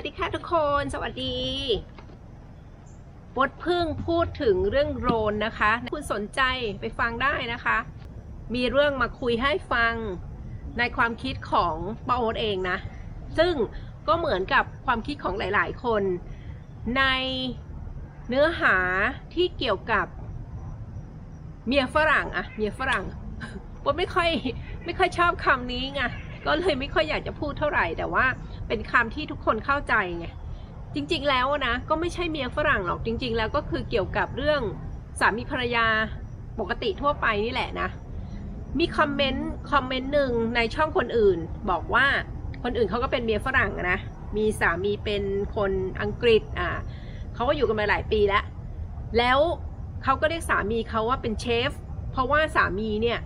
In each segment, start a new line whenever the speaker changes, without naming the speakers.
วัสดีค่ะทุกคน สวัสดีบดเพิ่งพูดถึงเรื่องโรนนะคะ คุณสนใจไปฟังได้นะคะ มีเรื่องมาคุยให้ฟังในความคิดของป้าโอ๊ตเองนะ ซึ่งก็เหมือนกับความคิดของหลายๆ คน ในเนื้อหาที่เกี่ยวกับเมียฝรั่งอะเมียฝรั่งบดไม่ค่อยไม่ค่อยชอบคำนี้ไงก็เลยไม่ค่อยอยากจะพูดเท่าไหร่แต่ว่า เป็นคำที่ทุกคนเข้าใจไงจริงๆแล้วนะก็ไม่ใช่เมียฝรั่งหรอกจริง ๆ แล้วก็คือเกี่ยวกับเรื่องสามีภรรยาปกติทั่วไปนี่แหละนะ มีคอมเมนต์คอมเมนต์หนึ่งในช่องคนอื่น บอกว่าคนอื่นเขาก็เป็นเมียฝรั่งนะมีสามีเป็นคนอังกฤษอ่าเขาก็อยู่กันมาหลายปีแล้ว แล้วเขาก็เรียกสามีเขาว่าเป็นเชฟ เพราะว่าสามีเนี่ย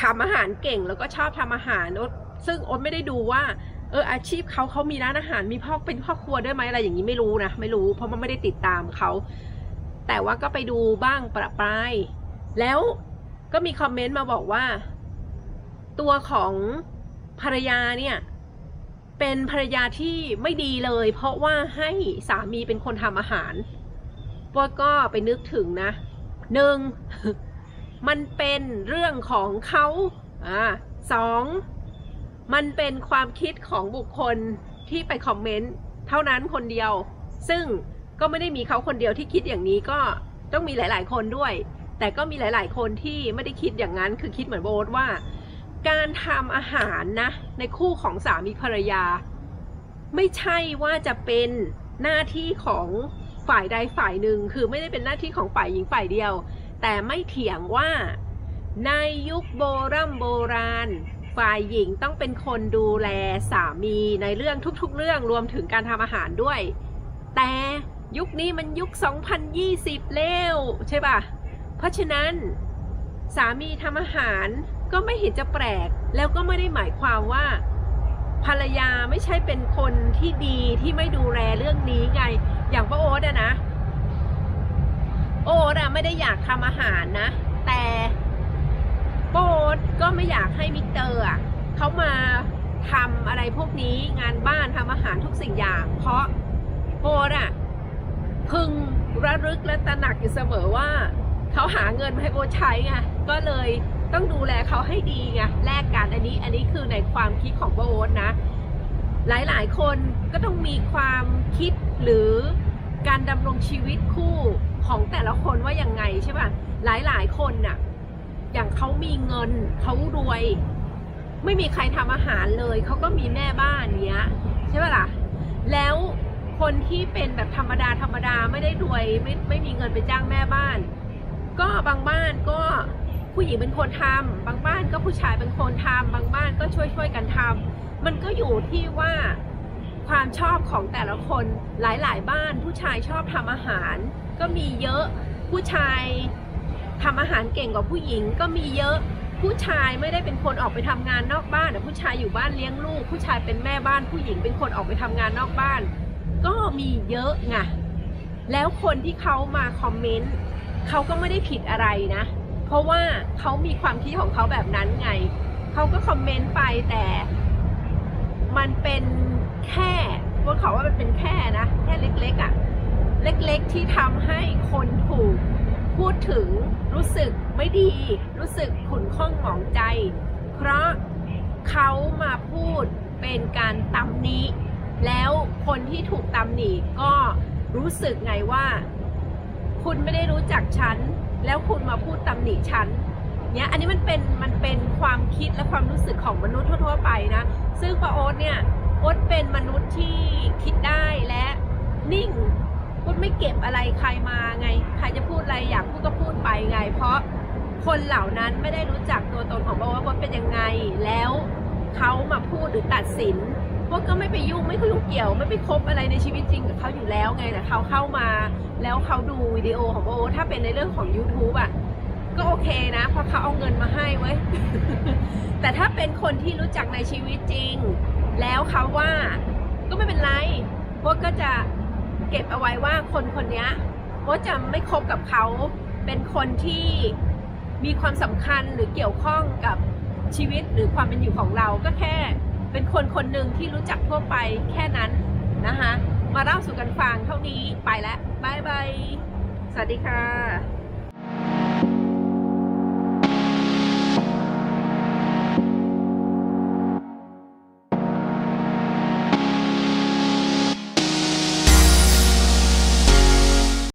ทำอาหารเก่งแล้วก็ชอบทำอาหารอ๊ตซึ่งอ๊ตไม่ได้ดูว่า เอออาชีพเขาเขามีร้านอาหารมีพ่อเป็นพ่อครัวด้วยไหมอะไรอย่างนี้ไม่รู้นะไม่รู้เพราะมันไม่ได้ติดตามเขาแต่ว่าก็ไปดูบ้างประปรายแล้วก็มีคอมเมนต์มาบอกว่า ตัวของภรรยาเนี่ยเป็นภรรยาที่ไม่ดีเลย เพราะว่าให้สามีเป็นคนทำอาหารปอก็ไปนึกถึงนะหนึ่งมันเป็นเรื่องของเขาอ่าสอง มันเป็นความคิดของบุคคลที่ไปคอมเมนต์เท่านั้นคนเดียว ซึ่งก็ไม่ได้มีเขาคนเดียวที่คิดอย่างนี้ก็ต้องมีหลาย ๆ คนด้วย แต่ก็มีหลาย ๆ คนที่ไม่ได้คิดอย่างนั้นคือคิดเหมือนโบทว่า การทำอาหารนะ ในคู่ของสามีภรรยา ไม่ใช่ว่าจะเป็นหน้าที่ของฝ่ายใดฝ่ายหนึ่งคือไม่ได้เป็นหน้าที่ของฝ่ายหญิงฝ่ายเดียว แต่ไม่เถียงว่าในยุคโบรโบราณ ฝ่ายหญิงต้องเป็นคนดูแลสามีในเรื่องทุกๆ เรื่องรวมถึงการทำอาหารด้วย แต่ยุคนี้มันยุค 2020 แล้วใช่ป่ะ เพราะฉะนั้นสามีทำอาหารก็ไม่เห็นจะแปลก แล้วก็ไม่ได้หมายความว่า ภรรยาไม่ใช่เป็นคนที่ดีที่ไม่ดูแลเรื่องนี้ไง อย่างป้าโอ๊ตอะนะ โอ๊ตอะไม่ได้อยากทำอาหารนะ แต่ โป๊ตก็ไม่อยากให้มิสเตอร์อะเขามาทำอะไรพวกนี้งานบ้านทำอาหารทุกสิ่งอย่าง เพราะโป๊ตอะพึงระลึกและตระหนักอยู่เสมอว่าเขาหาเงินมาให้โบทใช้ไงก็เลยต้องดูแลเขาให้ดีไงแลกกันอันนี้อันนี้คือในความคิดของโบทนะ หลายๆ คนก็ต้องมีความคิดหรือการดำรงชีวิตคู่ของแต่ละคนว่ายังไงใช่ป่ะหลายๆ คนน่ะ อย่างเขามีเงินเขารวย ไม่มีใครทำอาหารเลยเขาก็มีแม่บ้านเนี้ยใช่ป่ะล่ะแล้วคนที่เป็นแบบธรรมดาธรรมดาไม่ได้รวยไม่ไม่มีเงินไปจ้างแม่บ้าน ก็บางบ้านก็ผู้หญิงเป็นคนทำบางบ้านก็ผู้ชายเป็นคนทำบางบ้านก็ช่วยช่วยกันทำมันก็อยู่ที่ว่าความชอบของแต่ละคนหลาย ๆ บ้านผู้ชายชอบทำอาหาร ก็มีเยอะผู้ชาย ทำอาหารเก่งกว่าผู้หญิงก็มีเยอะผู้ชายไม่ได้เป็นคนออกไปทำงานนอกบ้านแต่ผู้ชายอยู่บ้านเลี้ยงลูก ผู้ชายเป็นแม่บ้านผู้หญิงเป็นคนออกไปทำงานนอกบ้าน ก็มีเยอะไงแล้วคนที่เขามาคอมเมนต์เขาก็ไม่ได้ผิดอะไรนะ เพราะว่าเขามีความคิดของเขาแบบนั้นไงเขาก็คอมเมนต์ไปแต่มันเป็นแค่พวกเขาว่ามันเป็นแค่นะ แค่เล็กๆอะ่ะ เล็กๆที่ทำให้คนถูก พูดถึงรู้สึกไม่ดี รู้สึกขุ่นข้องหมองใจ เพราะเขามาพูดเป็นการตำหนิแล้วคนที่ถูกตำหนิก็รู้สึกไงว่า คุณไม่ได้รู้จักฉัน แล้วคุณมาพูดตำหนิฉันเนี่ยอันนี้มันเป็นมันเป็นความคิดและความรู้สึกของมนุษย์ทั่วๆไปนะ ซึ่งป้าโอ๊ตเนี่ยโอ๊ตเป็นมนุษย์ที่คิดได้และนิ่ง โอ๊ตไม่เก็บอะไรใครมาไง ใครจะพูดอะไรอยากพูดก็พูดไปไง เพราะคนเหล่านั้นไม่ได้รู้จักตัวตนของป้าโอว่าโอ๊ตเป็นยังไง แล้วเขามาพูดหรือตัดสินพวกก็ไม่ไปยุ่งไม่ยุ่งเกี่ยวไม่ไปคบอะไรในชีวิตจริงกับเขาอยู่แล้วไงแต่เขาเข้ามาแล้วเขาดูวิดีโอของโอถ้าเป็นในเรื่องของ YouTube อะก็โอเคนะเพราะเขาเอาเงินมาให้เว้ยแต่ถ้าเป็นคนที่รู้จักในชีวิตจริง แล้วเขาว่าก็ไม่เป็นไรพวกก็จะ เก็บเอาไว้ว่าคนคนนี้ยพวกจะไม่คบกับเขาเป็นคนที่มีความสำคัญหรือเกี่ยวข้องกับชีวิตหรือความเป็นอยู่ของเราก็แค่ เป็นคนคนหนึ่งที่รู้จักทั่วไปแค่นั้นนะคะมาเล่าสู่กันฟังเท่านี้ไปแล้วบายบายสวัสดีค่ะ